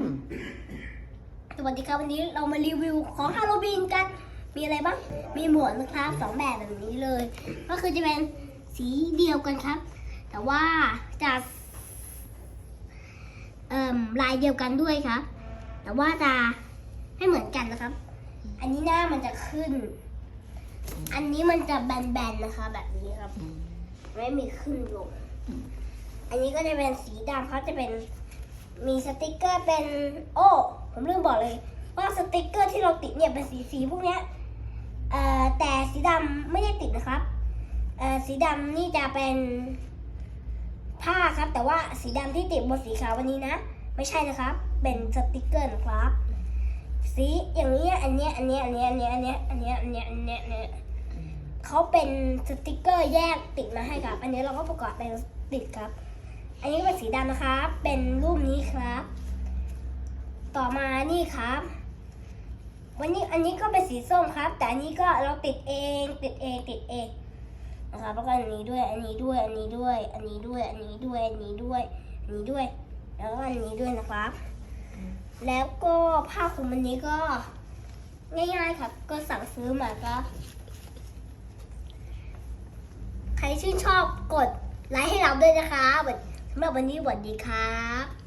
มสวัสดีครับวันนี้เรามารีวิวของฮาโลวีนกัน มีอะไรบ้าง มีหมวกนะครับสองแบบแบบนี้เลย ก็คือจะเป็นสีเดียวกันครับ แต่ว่าจะลายเดียวกันด้วยครับ แต่ว่าจะไม่เหมือนกันนะครับ อันนี้หน้ามันจะขึ้น อันนี้มันจะแบนๆนะคะ แบบนี้ครับ ไม่มีขึ้นลง อันนี้ก็จะเป็นสีดำเขาจะเป็น มีสติกเกอร์เป็น โอ้ผมลืมบอกเลย ว่าสติกเกอร์ที่เราติดเนี่ยเป็นสีสีพวกเนี้ยเอ่อแต่สีดำไม่ได้ติดนะครับเอ่อสีดำนี่จะเป็นผ้าครับ แต่ว่าสีดำที่ติดบนสีขาววันนี้นะ ไม่ใช่นะครับ เป็นสติกเกอร์นะครับ สีอย่างนี้อันเนี้ยอันเนี้ยอันเนี้ยอันเนี้ยอันเนี้ยอันเนี้ยอันเนี้ยอันเนี้ยอันเนี้ยเขาเป็นสติกเกอร์แยกติดมาให้ครับ อันนี้เราก็ประกอบเป็นติดครับ อันนี้เป็นสีดำนะครับ เป็นรู ต่อมานี่ครับ วันนี้อันนี้ก็เป็นสีส้มครับ แต่อันนี้ก็เราติดเองติดเองติดเองนะครับแล้วก็อันนี้ด้วย อันนี้ด้วย อันนี้ด้วย อันนี้ด้วย อันนี้ด้วย อันนี้ด้วย อันนี้ด้วย แล้วก็อันนี้ด้วยนะครับ แล้วก็ผ้าคลุมอันนี้ก็ง่ายๆครับ ก็สั่งซื้อมาก็ใครชื่นชอบกดไลค์ให้เราด้วยนะคะสำหรับวันนี้สวัสดีครับ